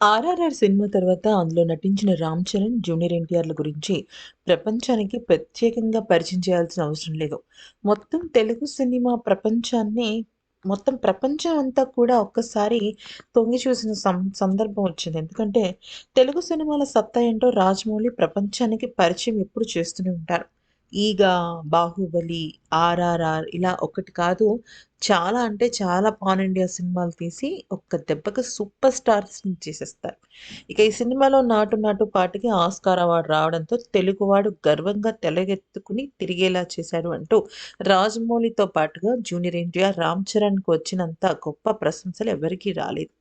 RRR cinema తర్వాత అందులో నటించిన రామ్ చరణ్, జూనియర్ ఎన్టీఆర్‌ల గురించి ప్రపంచానికి ప్రత్యేకంగా పరిచయం చేయాల్సిన అవసరం లేదు. మొత్తం తెలుగు సినిమా ప్రపంచాన్ని మొత్తం ప్రపంచం అంతా కూడా ఒక్కసారి తొంగి చూసిన సం సందర్భం వచ్చింది. ఎందుకంటే తెలుగు సినిమాల సత్తా ఏంటో రాజమౌళి ప్రపంచానికి పరిచయం ఎప్పుడు చేస్తూనే ఉంటారు. 'ఈగ', 'బాహుబలి', 'ఆర్ఆర్ఆర్' ఇలా ఒకటి కాదు చాలా అంటే చాలా పాన్ ఇండియా సినిమాలు తీసి ఒక్క దెబ్బకి సూపర్ స్టార్స్‌ని చేసేస్తారు. ఇక ఈ సినిమాలో 'నాటు నాటు' పాటకి ఆస్కార్ అవార్డు రావడంతో తెలుగువాడు గర్వంగా తెలగెత్తుకుని తిరిగేలా చేశాడు అంటూ రాజమౌళితో పాటుగా జూనియర్ ఎన్టీఆర్, రామ్ చరణ్‌కి వచ్చినంత గొప్ప ప్రశంసలు ఎవరికీ రాలేదు.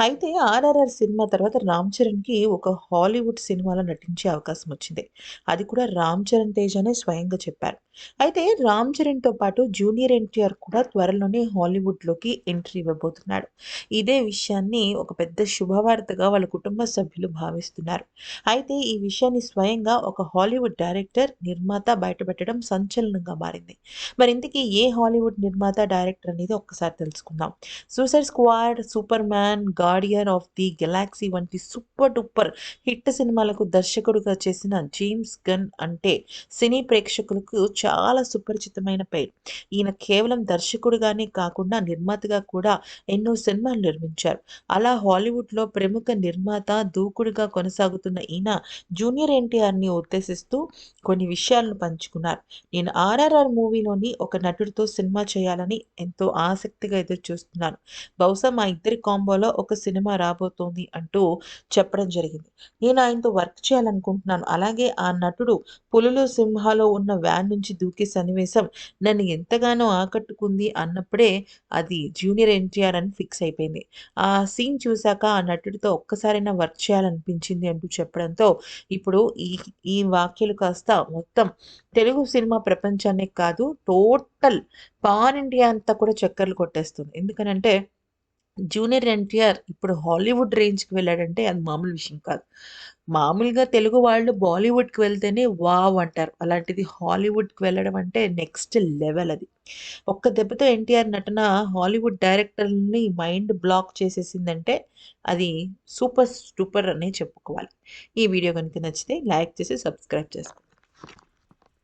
అయితే 'ఆర్ఆర్ఆర్' సినిమా తర్వాత రామ్ చరణ్‌కి ఒక హాలీవుడ్ సినిమాలో నటించే అవకాశం వచ్చింది. అది కూడా రామ్ చరణ్ తేజనే స్వయంగా చెప్పారు. అయితే రామ్ చరణ్‌తో పాటు జూనియర్ ఎన్టీఆర్ కూడా త్వరలోనే హాలీవుడ్‌లోకి ఎంట్రీ ఇవ్వబోతున్నాడు. ఇదే విషయాన్ని ఒక పెద్ద శుభవార్తగా వాళ్ళ కుటుంబ సభ్యులు భావిస్తున్నారు. అయితే ఈ విషయాన్ని స్వయంగా ఒక హాలీవుడ్ డైరెక్టర్, నిర్మాత బయటపెట్టడం సంచలనంగా మారింది. మరి ఇంతకీ ఏ హాలీవుడ్ నిర్మాత, డైరెక్టర్ అనేది ఒక్కసారి తెలుసుకుందాం. 'Suicide Squad', 'Superman', 'Guardian of the Galaxy' వంటి సూపర్ డూపర్ హిట్ సినిమాలకు దర్శకుడుగా చేసిన జేమ్స్ గన్ అంటే సినీ ప్రేక్షకులకు చాలా సుపరిచితమైన పేరు. ఈయన కేవలం దర్శకుడిగానే కాకుండా నిర్మాతగా కూడా ఎన్నో సినిమాలు నిర్మించారు. అలా హాలీవుడ్‌లో ప్రముఖ నిర్మాత, దూకుడుగా కొనసాగుతున్న ఈయన జూనియర్ ఎన్టీఆర్‌ని ఉద్దేశిస్తూ కొన్ని విషయాలను పంచుకున్నారు. 'నేను 'ఆర్ఆర్ఆర్' మూవీలోని ఒక నటుడితో సినిమా చేయాలని ఎంతో ఆసక్తిగా ఎదురుచూస్తున్నాను. బహుశా మా ఇద్దరి కాంబోలో ఒక సినిమా రాబోతోంది' అంటూ చెప్పడం జరిగింది. 'నేను ఆయనతో వర్క్ చేయాలనుకుంటున్నాను. అలాగే ఆ నటుడు 'పులులు సింహాలు' ఉన్న వ్యాన్ నుంచి దూకే సన్నివేశం నన్ను ఎంతగానో ఆకట్టుకుంది అన్నప్పుడే అది జూనియర్ ఎన్టీఆర్ అని ఫిక్స్ అయిపోయింది. ఆ సీన్ చూసాక ఆ నటుడితో ఒక్కసారైనా వర్క్ చేయాలనిపించింది' అంటూ చెప్పడంతో ఇప్పుడు ఈ ఈ వాక్యాలు కాస్త మొత్తం తెలుగు సినిమా ప్రపంచాన్నే కాదు టోటల్ పాన్ ఇండియా అంతా కూడా చక్కర్లు కొట్టేస్తుంది. ఎందుకనంటే జూనియర్ ఎన్టీఆర్ ఇప్పుడు హాలీవుడ్ రేంజ్‌కి వెళ్ళాడంటే అది మామూలు విషయం కాదు. మామూలుగా తెలుగు వాళ్ళు బాలీవుడ్‌కి వెళ్తేనే వావ్! అంటారు. అలాంటిది హాలీవుడ్‌కి వెళ్ళడం అంటే నెక్స్ట్ లెవెల్ అది. ఒక్క దెబ్బతో ఎన్టీఆర్ నటన హాలీవుడ్ డైరెక్టర్ని మైండ్ బ్లాక్ చేసేసిందంటే అది సూపర్ సూపర్ అనే చెప్పుకోవాలి. ఈ వీడియో కనుక నచ్చితే లైక్ చేసి సబ్స్క్రైబ్ చేసుకోండి.